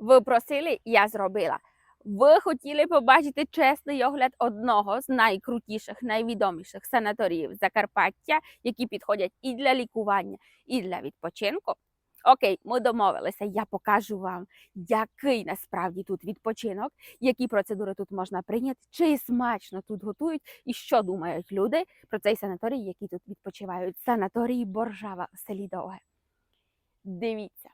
Ви просили, я зробила. Ви хотіли побачити чесний огляд одного з найкрутіших, найвідоміших санаторіїв Закарпаття, які підходять і для лікування, і для відпочинку. Окей, ми домовилися. Я покажу вам, який насправді тут відпочинок, які процедури тут можна прийняти, чи смачно тут готують, і що думають люди про цей санаторій, які тут відпочивають. Санаторій Боржава в селі Довге. Дивіться.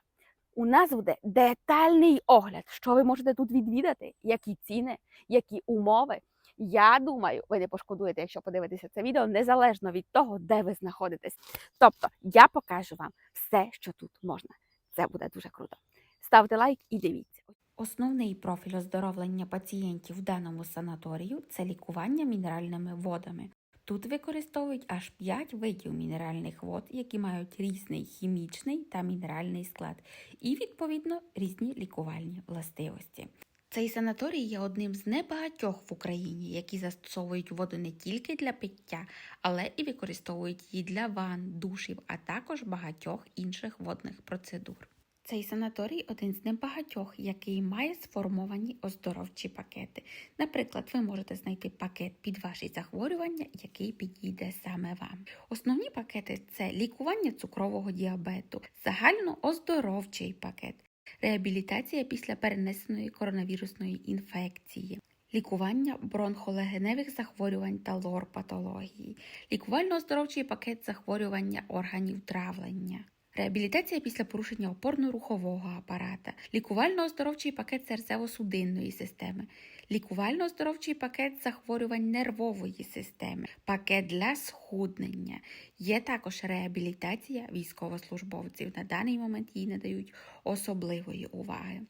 У нас буде детальний огляд, що ви можете тут відвідати, які ціни, які умови. Я думаю, ви не пошкодуєте, якщо подивитеся це відео, незалежно від того, де ви знаходитесь. Тобто, я покажу вам все, що тут можна. Це буде дуже круто. Ставте лайк і дивіться. Основний профіль оздоровлення пацієнтів в даному санаторію це лікування мінеральними водами. Тут використовують аж 5 видів мінеральних вод, які мають різний хімічний та мінеральний склад, і, відповідно, різні лікувальні властивості. Цей санаторій є одним з небагатьох в Україні, які застосовують воду не тільки для пиття, але і використовують її для ванн, душів, а також багатьох інших водних процедур. Цей санаторій один з небагатьох, який має сформовані оздоровчі пакети. Наприклад, ви можете знайти пакет під ваші захворювання, який підійде саме вам. Основні пакети це лікування цукрового діабету, загальнооздоровчий пакет, реабілітація після перенесеної коронавірусної інфекції. Лікування бронхолегеневих захворювань та лор-патології, лікувально-оздоровчий пакет захворювання органів травлення, реабілітація після порушення опорно-рухового апарата, лікувально-оздоровчий пакет серцево-судинної системи, лікувально-оздоровчий пакет захворювань нервової системи, пакет для схуднення. Є також реабілітація військовослужбовців. На даний момент їй надають особливої уваги.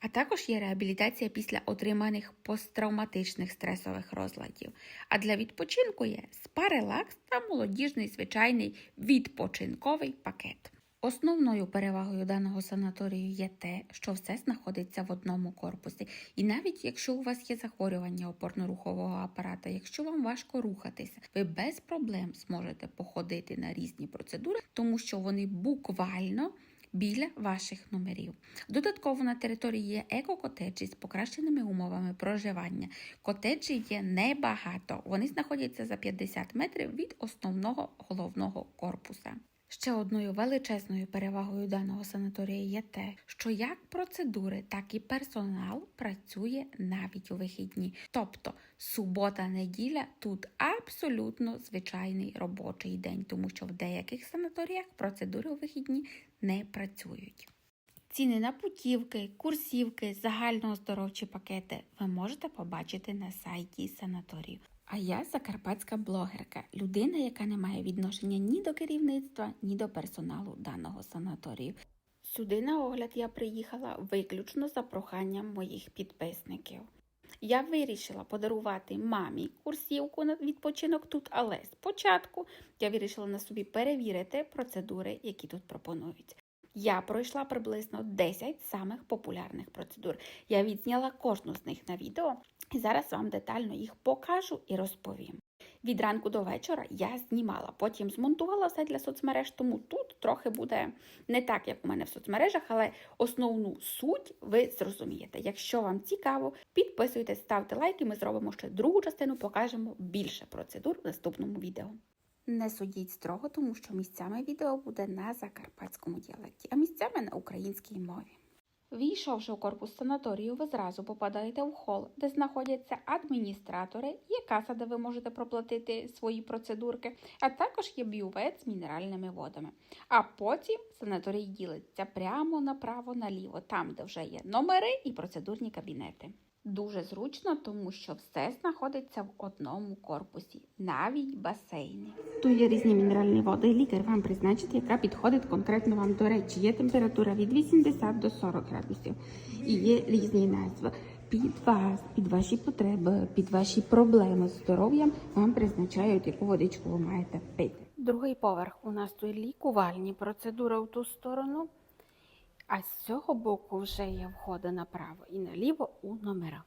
А також є реабілітація після отриманих посттравматичних стресових розладів. А для відпочинку є спа-релакс та молодіжний звичайний відпочинковий пакет. Основною перевагою даного санаторію є те, що все знаходиться в одному корпусі. І навіть якщо у вас є захворювання опорно-рухового апарата, якщо вам важко рухатися, ви без проблем зможете походити на різні процедури, тому що вони буквально біля ваших номерів. Додатково на території є еко-котеджі з покращеними умовами проживання. Котеджі є небагато. Вони знаходяться за 50 метрів від основного головного корпуса. Ще одною величезною перевагою даного санаторія є те, що як процедури, так і персонал працює навіть у вихідні. Тобто субота-неділя тут абсолютно звичайний робочий день, тому що в деяких санаторіях процедури у вихідні не працюють. Ціни на путівки, курсівки, загальнооздоровчі пакети ви можете побачити на сайті санаторію. А я закарпатська блогерка, людина, яка не має відношення ні до керівництва, ні до персоналу даного санаторію. Сюди на огляд я приїхала виключно за проханням моїх підписників. Я вирішила подарувати мамі курсівку на відпочинок тут, але спочатку я вирішила на собі перевірити процедури, які тут пропонують. Я пройшла приблизно 10 самих популярних процедур. Я відзняла кожну з них на відео і зараз вам детально їх покажу і розповім. Від ранку до вечора я знімала, потім змонтувала все для соцмереж, тому тут трохи буде не так, як у мене в соцмережах, але основну суть ви зрозумієте. Якщо вам цікаво, підписуйтесь, ставте лайки, ми зробимо ще другу частину, покажемо більше процедур в наступному відео. Не судіть строго, тому що місцями відео буде на закарпатському діалекті, а місцями на українській мові. Війшовши у корпус санаторію, ви зразу попадаєте в хол, де знаходяться адміністратори, є каса, де ви можете проплатити свої процедурки, а також є бювет з мінеральними водами. А потім санаторій ділиться прямо направо-наліво, там, де вже є номери і процедурні кабінети. Дуже зручно, тому що все знаходиться в одному корпусі, навіть басейни. Тут є різні мінеральні води, лікар вам призначить, яка підходить конкретно вам. До речі, є температура від 80 до 40 градусів. І є різні назви. Під вас, під ваші потреби, під ваші проблеми з здоров'ям вам призначають, яку водичку ви маєте пити. Другий поверх у нас тут лікувальні процедури в ту сторону. А з цього боку вже є входи направо і наліво у номера.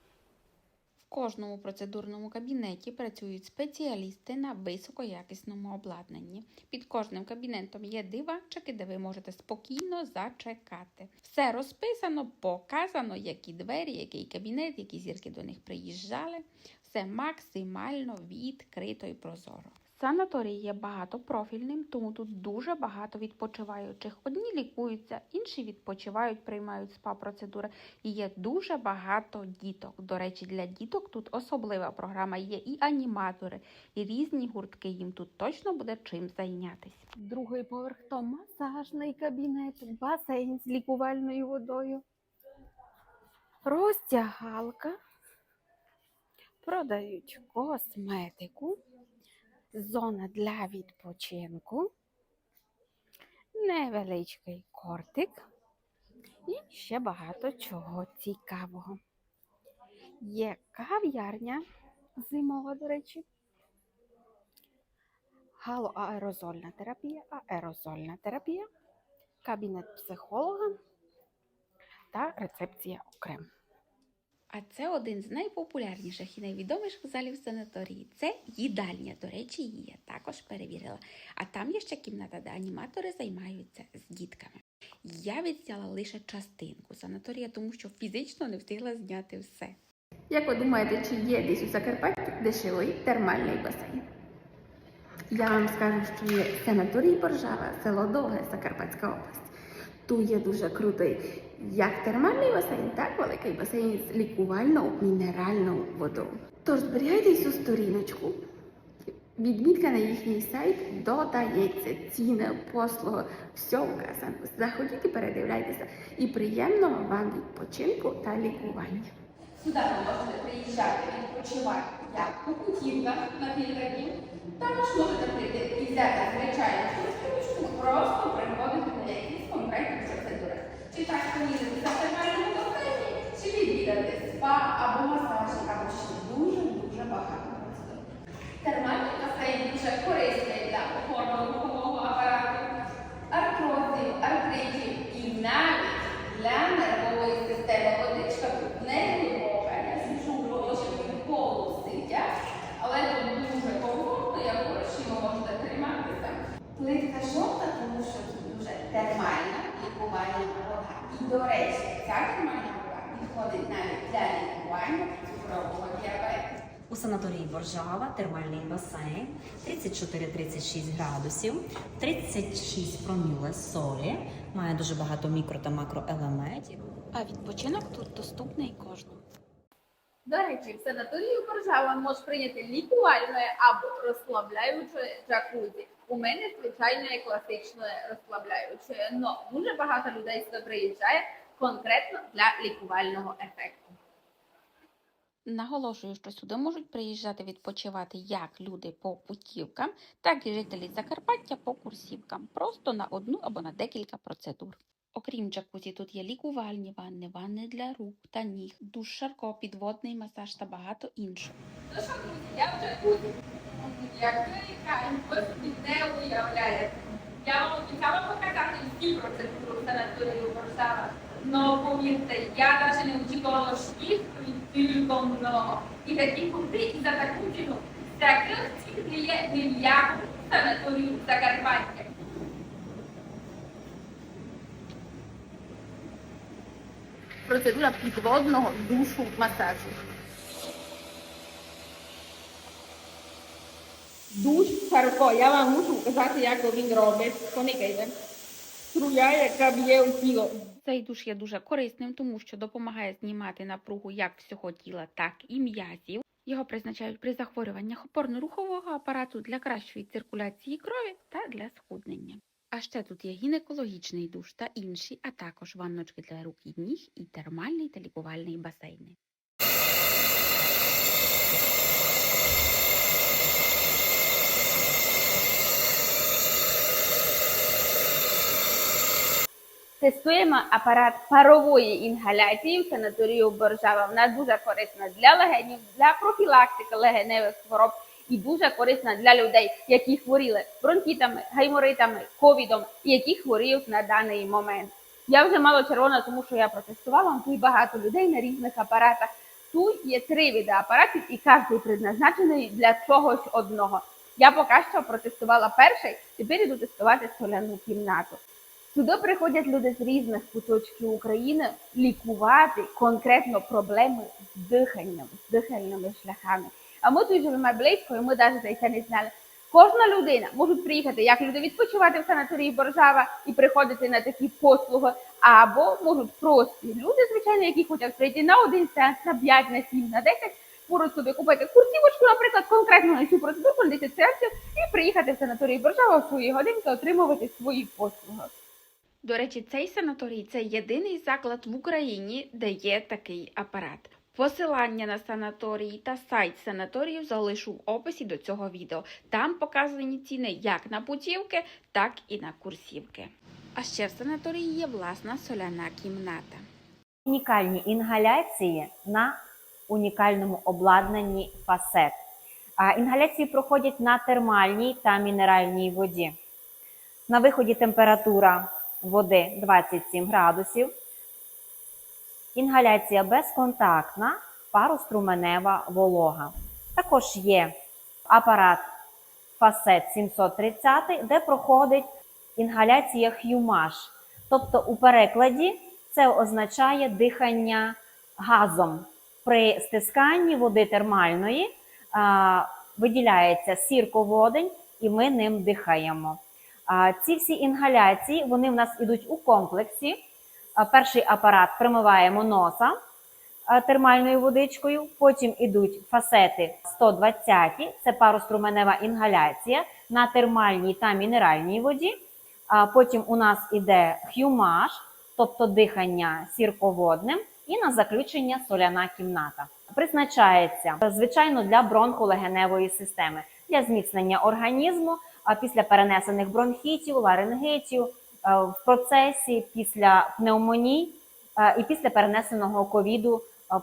В кожному процедурному кабінеті працюють спеціалісти на високоякісному обладнанні. Під кожним кабінетом є диванчики, де ви можете спокійно зачекати. Все розписано, показано, які двері, який кабінет, які зірки до них приїжджали. Все максимально відкрито і прозоро. Санаторій є багатопрофільним, тому тут дуже багато відпочиваючих. Одні лікуються, інші відпочивають, приймають спа-процедури. І є дуже багато діток. До речі, для діток тут особлива програма. Є і аніматори, і різні гуртки. Їм тут точно буде чим зайнятися. Другий поверх то масажний кабінет, басейн з лікувальною водою, розтягалка, продають косметику, зона для відпочинку, невеличкий кортик і ще багато чого цікавого. Є кав'ярня зимова, до речі галоаерозольна терапія, аерозольна терапія, кабінет психолога та рецепція окремо. А це один з найпопулярніших і найвідоміших залів санаторії. Це їдальня. До речі, її я також перевірила. А там є ще кімната, де аніматори займаються з дітками. Я відзняла лише частинку санаторія, тому що фізично не встигла зняти все. Як ви думаєте, чи є десь у Закарпатті дешевий термальний басейн? Я вам скажу, що є санаторій Боржава, село Довге, Закарпатська область. Тут є дуже крутий як термальний басейн, так великий басейн з лікувальною мінеральною водою. Тож зберігайте цю сторіночку. Відмітка на їхній сайт додається ціни, послуги, все вказано. Заходіть і передивляйтеся. І приємного вам відпочинку та лікування. Сюди ви можете приїжджати, відпочивати як у путівках на кілька днів. Також можете прийти і взяти звичайну швидкочку, просто приходити на якісь конкретні процедури. Так поїдете за чи відвідати спа або масажі, або ще дуже-дуже багато процедур. Термальний басейн дуже корисний для опорно-рухового апарату, артрозів, артритів і навіть для нервової системи. Водичка тут не глибока, я зжуглювала, що він полусидять, але тут дуже комфортно, як гроші ви можете триматися. Плитка жовта, тому що тут дуже термальна лікувальна вода. І, до речі, ця термальна вода підходить навіть для лікування цукрового діабету. У санаторії Боржава термальний басейн 34-36 градусів, 36 проміле солі, має дуже багато мікро та макроелементів. А відпочинок тут доступний кожному. До речі, в санаторію Боржава може прийняти лікувальне або розслабляюче джакузі. У мене звичайне класичне розслабляюче, але дуже багато людей сюди приїжджає конкретно для лікувального ефекту. Наголошую, що сюди можуть приїжджати відпочивати як люди по путівкам, так і жителі Закарпаття по курсівкам, просто на одну або на декілька процедур. Окрім джакузі, тут є лікувальні ванни, ванни для рук та ніг, душ шарко, підводний масаж та багато іншого. Ну що, друзі, я вже буду. Як виїхаємо, ви собі не уявляєте. Я вам обіцяла показати всі процедури в санаторію Боржава. Но повірте, я навіть не очікувала, їх тільки много. І такі купи, і за таку ціну. Таких цін не є ні в якому санаторію в Закарпаття. Процедура підводного душу масажу. Душ Харко, я вам мушу показати, як він робить. Коникайте. Струя, яка б'є у тіло. Цей душ є дуже корисним, тому що допомагає знімати напругу як всього тіла, так і м'язів. Його призначають при захворюваннях опорно-рухового апарату для кращої циркуляції крові та для схуднення. А ще тут є гінекологічний душ та інші, а також ванночки для рук і ніг і термальний та лікувальний басейни. Тестуємо апарат парової інгаляції в санаторію Боржава. Вона дуже корисна для легенів, для профілактики легеневих хвороб і дуже корисна для людей, які хворіли бронхітами, гайморитами, ковідом і які хворіють на даний момент. Я вже мало червона, тому що я протестувала тут багато людей на різних апаратах. Тут є три види апаратів, і кожен призначений для чогось одного. Я поки що протестувала перший, тепер іду тестувати соляну кімнату. Сюди приходять люди з різних куточків України лікувати конкретно проблеми з диханням, з дихальними шляхами. А ми тут живемо близько, ми навіть за не знали. Кожна людина може приїхати, як люди відпочивати в санаторії Боржава і приходити на такі послуги, або можуть прості люди, звичайно, які хочуть прийти на один сеанс, на 5, на 7, на 10, можуть собі купити курсівочку, наприклад, конкретно на цю процедуру, на 10 сеансів, і приїхати в санаторій Боржава в свої годинки отримувати свої послуги. До речі, цей санаторій це єдиний заклад в Україні, де є такий апарат. Посилання на санаторії та сайт санаторію залишу в описі до цього відео. Там показані ціни як на путівки, так і на курсівки. А ще в санаторії є власна соляна кімната. Унікальні інгаляції на унікальному обладнанні фасет. Інгаляції проходять на термальній та мінеральній воді. На виході температура води 27 градусів. Інгаляція безконтактна, пароструменева волога. Також є апарат фасет 730, де проходить інгаляція хюмаш. Тобто у перекладі це означає дихання газом. При стисканні води термальної а, виділяється сірководень, і ми ним дихаємо. А, ці всі інгаляції вони в нас ідуть у комплексі. А, перший апарат примиваємо носа термальною водичкою, потім ідуть фасети 120, це пароструменева інгаляція на термальній та мінеральній воді. А потім у нас іде хюмаш, тобто дихання сірководним, і на заключення соляна кімната. Призначається звичайно для бронхолегеневої системи, для зміцнення організму, після перенесених бронхітів, ларингитів, е, в процесі після пневмоній е, і після перенесеного ковіду е,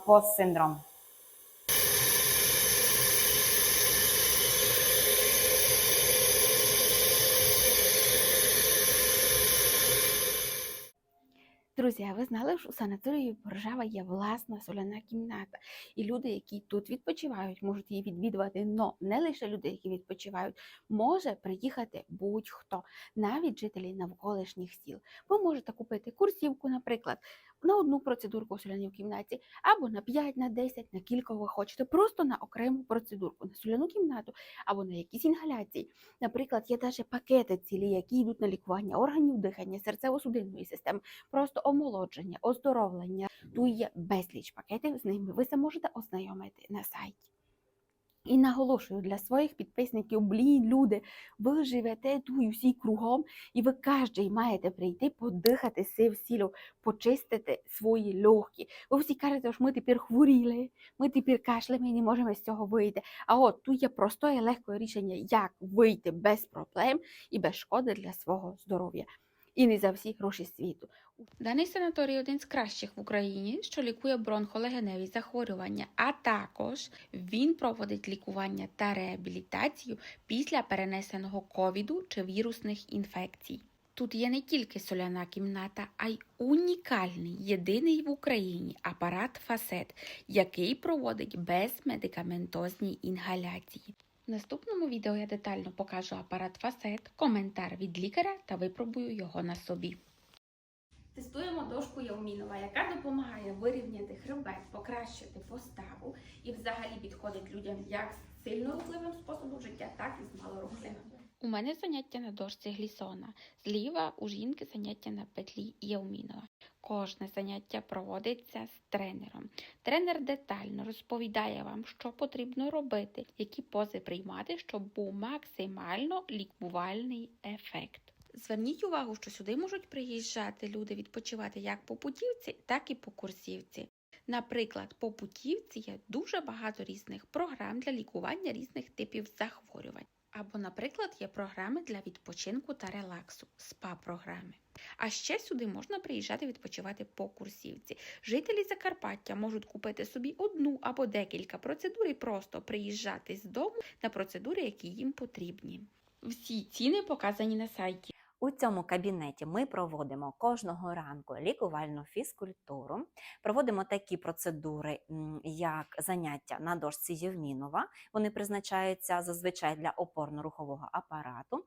Друзі, а ви знали, що у санаторії Боржава є власна соляна кімната, і люди, які тут відпочивають, можуть її відвідувати. Но не лише люди, які відпочивають, може приїхати будь-хто, навіть жителі навколишніх сіл. Ви можете купити курсівку, наприклад, на одну процедурку в соляній кімнаті, або на 5, на 10, на кілька ви хочете, просто на окрему процедурку, на соляну кімнату, або на якісь інгаляції. Наприклад, є навіть пакети цілі, які йдуть на лікування органів дихання, серцево-судинної системи просто омолодження, оздоровлення. Тут є безліч пакетів, з ними ви це можете ознайомити на сайті. І наголошую для своїх підписників, блін, люди, ви живете тут і всі кругом, і ви кожен маєте прийти подихати сив сілю, почистити свої легкі. Ви всі кажете, що ми тепер хворіли, ми тепер кашляємо і не можемо з цього вийти. А от тут є просте і легке рішення, як вийти без проблем і без шкоди для свого здоров'я. І не за всі гроші світу. Даний санаторій один з кращих в Україні, що лікує бронхолегеневі захворювання, а також він проводить лікування та реабілітацію після перенесеного ковіду чи вірусних інфекцій. Тут є не тільки соляна кімната, а й унікальний, єдиний в Україні апарат фасет, який проводить безмедикаментозні інгаляції. В наступному відео я детально покажу апарат фасет, коментар від лікаря та випробую його на собі. Тестуємо дошку Яумінова, яка допомагає вирівняти хребет, покращити поставу і взагалі підходить людям як з сильно рухливим способом життя, так і з малорухливим. У мене заняття на дошці глісона. Зліва у жінки заняття на петлі Яумінова. Кожне заняття проводиться з тренером. Тренер детально розповідає вам, що потрібно робити, які пози приймати, щоб був максимально лікувальний ефект. Зверніть увагу, що сюди можуть приїжджати люди відпочивати як по путівці, так і по курсівці. Наприклад, по путівці є дуже багато різних програм для лікування різних типів захворювань. Або, наприклад, є програми для відпочинку та релаксу, спа-програми. А ще сюди можна приїжджати відпочивати по курсівці. Жителі Закарпаття можуть купити собі одну або декілька процедур і просто приїжджати з дому на процедури, які їм потрібні. Всі ціни показані на сайті. У цьому кабінеті ми проводимо кожного ранку лікувальну фізкультуру, проводимо такі процедури, як заняття на дошці Євмінова. Вони призначаються зазвичай для опорно-рухового апарату,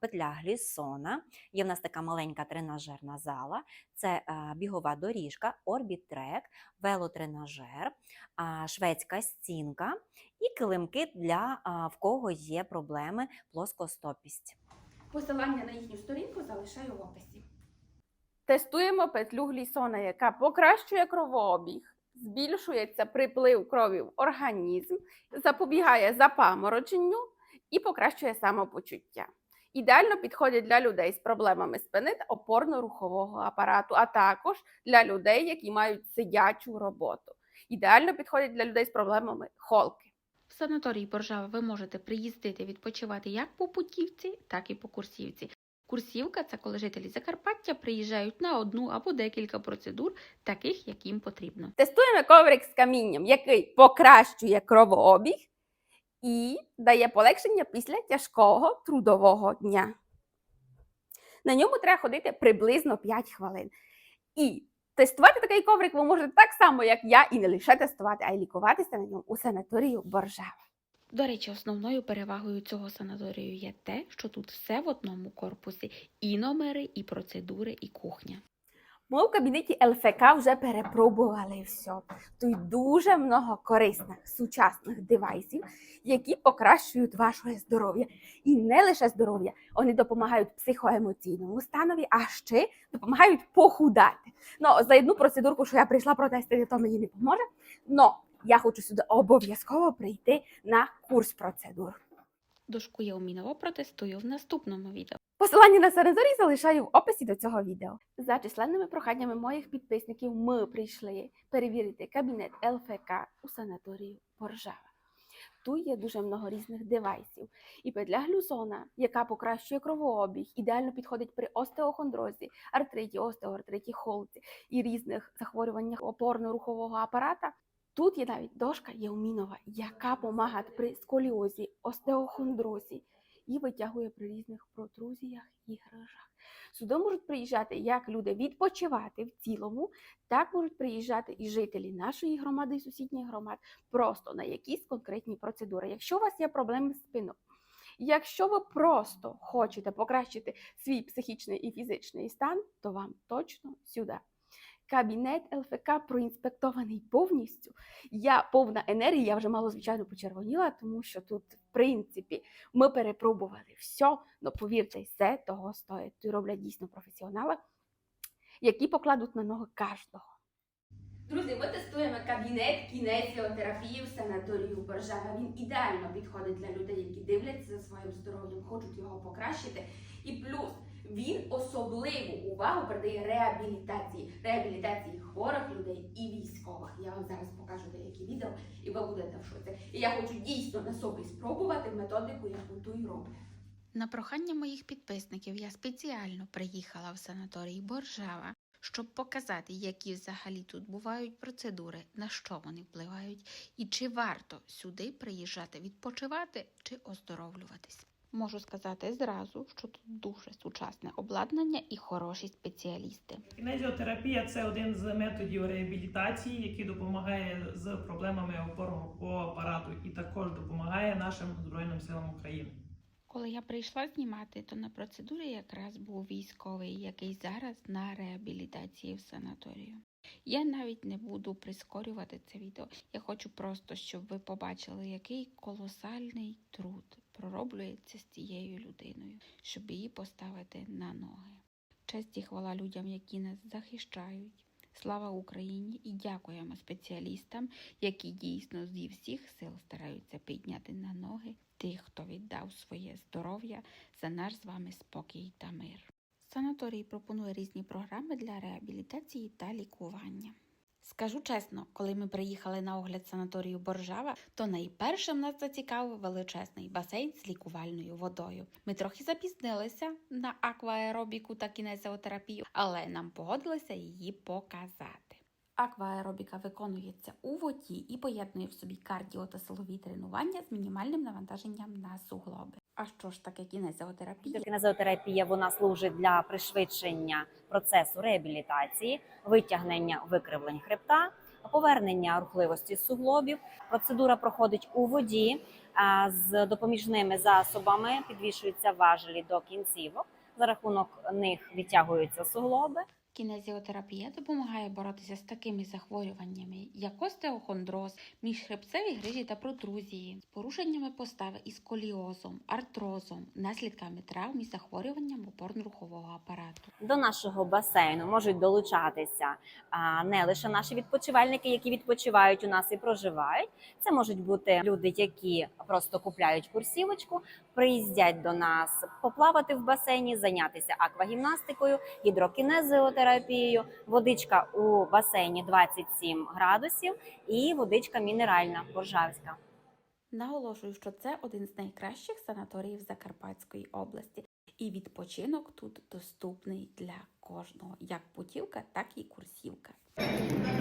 петля Глісона. Є в нас така маленька тренажерна зала, це бігова доріжка, орбітрек, велотренажер, шведська стінка і килимки для в кого є проблеми плоскостопість. Посилання на їхню сторінку залишаю в описі. Тестуємо петлю глісона, яка покращує кровообіг, збільшується приплив крові в організм, запобігає запамороченню і покращує самопочуття. Ідеально підходять для людей з проблемами спини та опорно-рухового апарату, а також для людей, які мають сидячу роботу. Ідеально підходять для людей з проблемами холки. В санаторій Боржава ви можете приїздити відпочивати як по путівці, так і по курсівці. Курсівка це коли жителі Закарпаття приїжджають на одну або декілька процедур, таких, як їм потрібно. Тестуємо коврик з камінням, який покращує кровообіг і дає полегшення після тяжкого трудового дня. На ньому треба ходити приблизно 5 хвилин. І тестувати такий коврик ви можете так само, як я, і не лише тестувати, а й лікуватися на ньому у санаторію Боржава. До речі, основною перевагою цього санаторію є те, що тут все в одному корпусі: і номери, і процедури, і кухня. Ми в кабінеті ЛФК вже перепробували все. Тут дуже много корисних сучасних девайсів, які покращують ваше здоров'я. І не лише здоров'я, вони допомагають психоемоційному станові, а ще допомагають похудати. Ну, за одну процедурку, що я прийшла протестити, то мені не поможе. Но я хочу сюди обов'язково прийти на курс процедур. Дошку Євмінова протестую в наступному відео. Посилання на санаторій залишаю в описі до цього відео. За численними проханнями моїх підписників ми прийшли перевірити кабінет ЛФК у санаторію Боржава. Тут є дуже много різних девайсів. І петля глюсона, яка покращує кровообіг, ідеально підходить при остеохондрозі, артриті, остеоартриті, холці і різних захворюваннях опорно-рухового апарата. Тут є навіть дошка Євмінова, яка допомагає при сколіозі, остеохондрозі і витягує при різних протрузіях і грижах. Сюди можуть приїжджати як люди відпочивати в цілому, так можуть приїжджати і жителі нашої громади і сусідніх громад просто на якісь конкретні процедури. Якщо у вас є проблеми з спиною, якщо ви просто хочете покращити свій психічний і фізичний стан, то вам точно сюди. Кабінет ЛФК проінспектований повністю. Я повна енергії, я вже мало звичайно почервоніла, тому що тут, в принципі, ми перепробували все, але повірте, все того стоїть. Тут роблять дійсно професіонали, які покладуть на ноги кожного. Друзі, ми тестуємо кабінет кінезіотерапії в санаторію Боржава. Він ідеально підходить для людей, які дивляться за своїм здоров'ям, хочуть його покращити. І плюс він особливу увагу придає реабілітації, реабілітації хворих людей і військових. Я вам зараз покажу деякі відео, і ви будете в шоці. І я хочу дійсно на собі спробувати методику, яку ту й. На прохання моїх підписників я спеціально приїхала в санаторій Боржава, щоб показати, які взагалі тут бувають процедури, на що вони впливають, і чи варто сюди приїжджати відпочивати чи оздоровлюватись. Можу сказати зразу, що тут дуже сучасне обладнання і хороші спеціалісти. Кінезіотерапія це один з методів реабілітації, який допомагає з проблемами опорного апарату і також допомагає нашим Збройним силам України. Коли я прийшла знімати, то на процедурі якраз був військовий, який зараз на реабілітації в санаторію. Я навіть не буду прискорювати це відео. Я хочу просто, щоб ви побачили, який колосальний труд пророблюється з цією людиною, щоб її поставити на ноги. Честь і хвала людям, які нас захищають. Слава Україні і дякуємо спеціалістам, які дійсно зі всіх сил стараються підняти на ноги тих, хто віддав своє здоров'я за наш з вами спокій та мир. Санаторій пропонує різні програми для реабілітації та лікування. Скажу чесно, коли ми приїхали на огляд санаторію Боржава, то найпершим нас зацікавив величезний басейн з лікувальною водою. Ми трохи запізнилися на акваеробіку та кінезіотерапію, але нам погодилися її показати. Акваеробіка виконується у воді і поєднує в собі кардіо та силові тренування з мінімальним навантаженням на суглоби. А що ж таке кінезіотерапія? Кінезіотерапія вона служить для пришвидшення процесу реабілітації, витягнення викривлень хребта, повернення рухливості суглобів. Процедура проходить у воді з допоміжними засобами, підвішуються важелі до кінцівок. За рахунок них відтягуються суглоби. Кінезіотерапія допомагає боротися з такими захворюваннями, як остеохондроз, міжхребцеві грижі та протрузії, з порушеннями постави і сколіозом, артрозом, наслідками травм і захворюванням опорно-рухового апарату. До нашого басейну можуть долучатися не лише наші відпочивальники, які відпочивають у нас і проживають. Це можуть бути люди, які просто купляють курсівочку, приїздять до нас поплавати в басейні, зайнятися аквагімнастикою, гідрокінезіотерапією. Водичка у басейні 27 градусів і водичка мінеральна боржавська. Наголошую, що це один з найкращих санаторіїв Закарпатської області, і відпочинок тут доступний для кожного, як путівка, так і курсівка.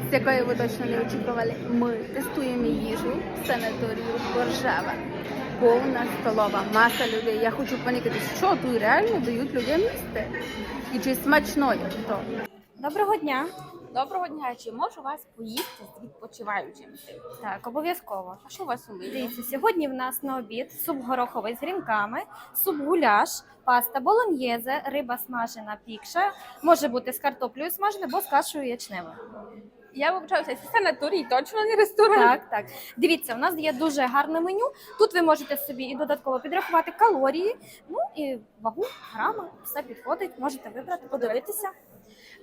З якої ви точно не очікували. Ми тестуємо їжу в санаторію Боржава. Повна столова, маса людей. Я хочу поникати, що тут реально дають людям їсти. І чи смачно є то. Доброго дня. Доброго дня, чи можу вас поїсти з відпочиваючим? Так, обов'язково. А що у вас у меню? Дивіться, сьогодні в нас на обід суп гороховий з грінками, суп гуляш, паста болоньєзе, риба смажена пікша, може бути з картоплею смажена або з кашею ячневою. Я вивчаюся, це санаторій, точно не ресторан. Так, так. Дивіться, у нас є дуже гарне меню. Тут ви можете собі і додатково підрахувати калорії, ну і вагу, грами, все підходить. Можете вибрати, подивитися.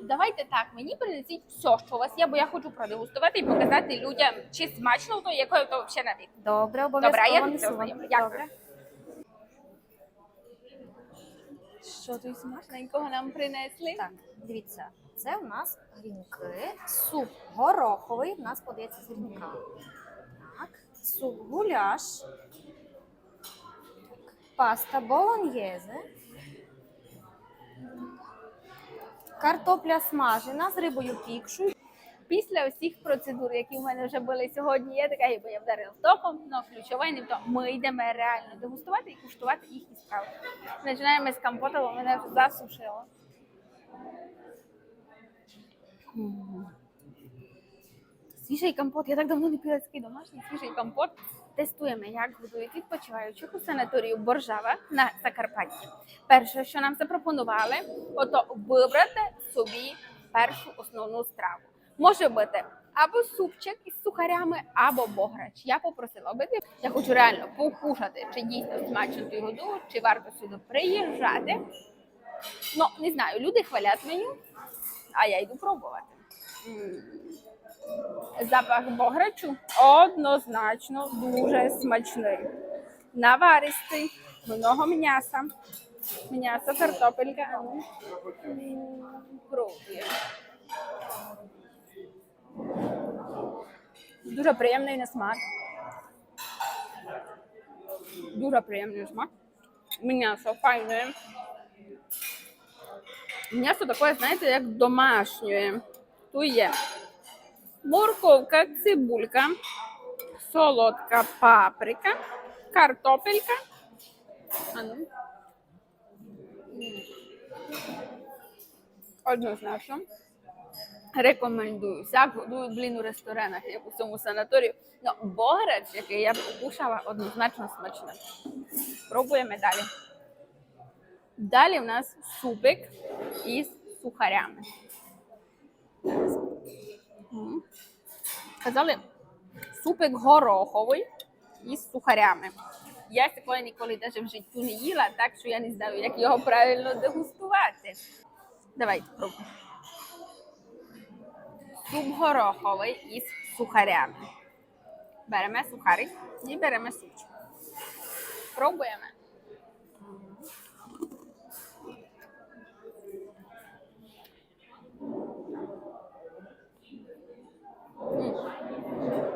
Давайте так, мені принесіть все, що у вас є, бо я хочу продегустувати і показати людям, чи смачно то, якою то взагалі на від. Добре, Добре, обов'язково я несу вам. знаю. Дякую. Добре. Що тут смачненького нам принесли? Так, дивіться, це у нас грінки, суп гороховий, в нас подається з грінками. Так, суп гуляш, паста болоньєзе, картопля смажена з рибою пікшою. Після усіх процедур, які в мене вже були сьогодні, я така, бо я вдарила током, але ключове не тому. Ми йдемо реально дегустувати і куштувати їхні страви. Починаємо з компота, бо мене засушило. Свіжий компот. Я так давно не пила такий домашній свіжий компот. Тестуємо, як годують відпочиваючих у санаторію Боржава на Закарпатті. Перше, що нам запропонували, ото вибрати собі першу основну страву. Може бути або супчик із сухарями, або бограч. Я попросила обидві. Я хочу реально покушати, чи дійсно смачно тут годують, чи варто сюди приїжджати. Ну, не знаю, люди хвалять меню, а я йду пробувати. Запах бограчу однозначно дуже смачний. Наваристий, много м'яса. М'ясо, картопелька. м, Дуже приємний на смак. Дуже приємний смак. М'ясо файне. М'ясо таке, знаєте, як домашнє. Тут є морковка, цибулька, солодка паприка, картопелька. А ну. Однозначно. Рекомендую. Всяк годують блін у ресторанах, як у цьому санаторію. Ну, бограч, який я покушала, однозначно смачний. Пробуємо далі. Далі в нас супик із сухарями. М. Казали, супик гороховий із сухарями. Я такої ніколи навіть в житті не їла, так що я не знаю, як його правильно дегустувати. Давайте пробуємо. Суп гороховий із сухарями. Беремо сухарик і беремо супчик. Пробуємо.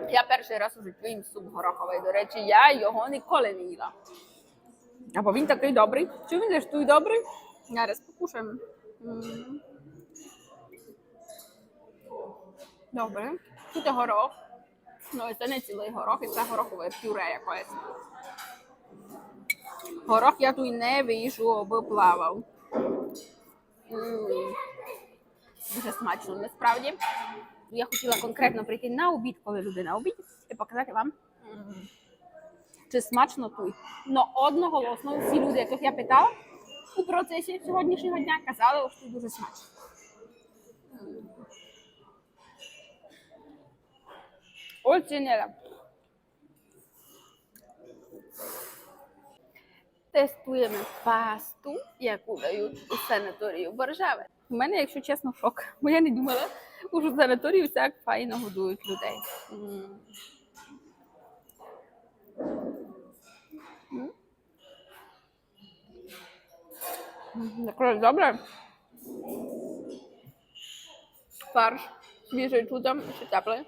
Я перший раз у житті їм суп гороховий. До речі, я його ніколи не їла. Або він такий добрий. Чи він той добрий? Зараз покушаємо. Добре. Тут горох. Ну, це не цілий горох, і це горохове пюре якесь. Горох я тут не вийшов, аби плавав. Дуже смачно, насправді. Я хотіла конкретно прийти на обід, коли люди на обід, і показати вам, чи смачно тут. Но одноголосно всі люди, яких я питала у процесі сьогоднішнього дня, казали, що дуже смачно. Оцінила. Тестуємо пасту, яку дають у санаторію Боржави. У мене, якщо чесно, шок. Бо я не думала, в санаторії так файно годують людей. Такое добре. Фарш свіжий чудом, ще теплий.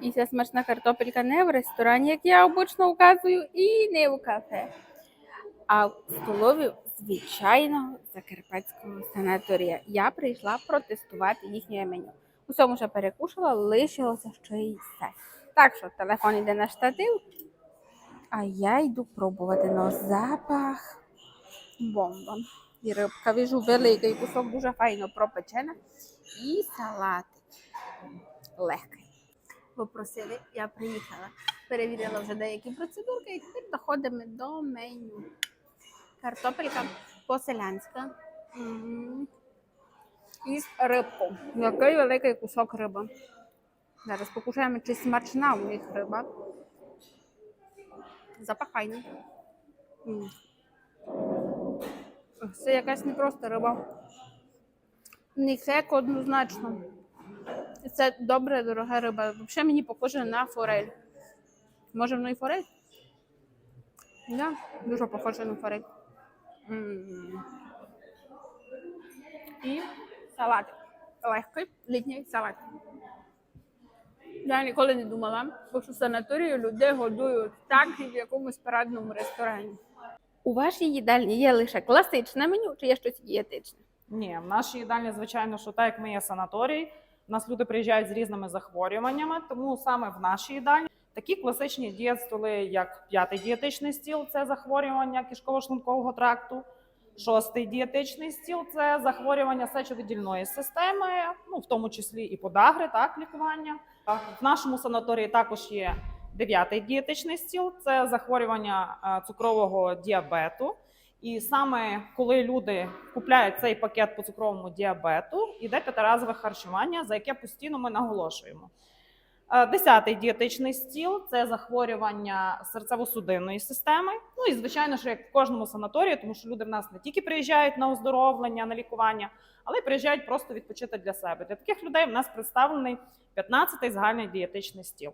І ця смачна картопелька не в ресторані, як я обично вказую, і не в кафе, а в столові звичайного закарпатського санаторія. Я прийшла протестувати їхнє меню. Усьому вже перекушала, лишилося ще й все. Так що телефон йде на штатив, а я йду пробувати на запах. Бомба. І рибка вижу великий кусок, дуже файно пропечена. І салатик легкий попросили, я приїхала. Перевірила вже деякі процедурки і тепер доходимо до меню. Картопелька по-селянська. Мгм. І рибку. Який великий кусок риби. Зараз покушаємо, чи смачна у них риба. Запах файний. Це якась не просто риба. Не хек однозначно. Це добра, дорога риба. Взагалі мені похоже на форель. Може, воно і форель? Да, дуже похоже на форель. М. І салат. Легкий літній салат. Я ніколи не думала, бо що в санаторії людей годують так, як в якомусь парадному ресторані. У вашій їдальні є лише класичне меню, чи є щось дієтичне? Ні, в нашій їдальні, звичайно, що так як ми є санаторій, у нас люди приїжджають з різними захворюваннями, тому саме в нашій їдальні такі класичні дієт-столи, як п'ятий дієтичний стіл це захворювання кишково-шлункового тракту. Шостий дієтичний стіл це захворювання сечовидільної системи, ну в тому числі і подагри, так, лікування. В нашому санаторії також є дев'ятий дієтичний стіл це захворювання е, цукрового діабету. І саме коли люди купляють цей пакет по цукровому діабету, іде п'ятиразове харчування, за яке постійно ми наголошуємо. Е, Десятий дієтичний стіл це захворювання серцево-судинної системи. Ну і звичайно, що як в кожному санаторії, тому що люди в нас не тільки приїжджають на оздоровлення, на лікування, але й приїжджають просто відпочити для себе. Для таких людей в нас представлений 15-й загальний дієтичний стіл.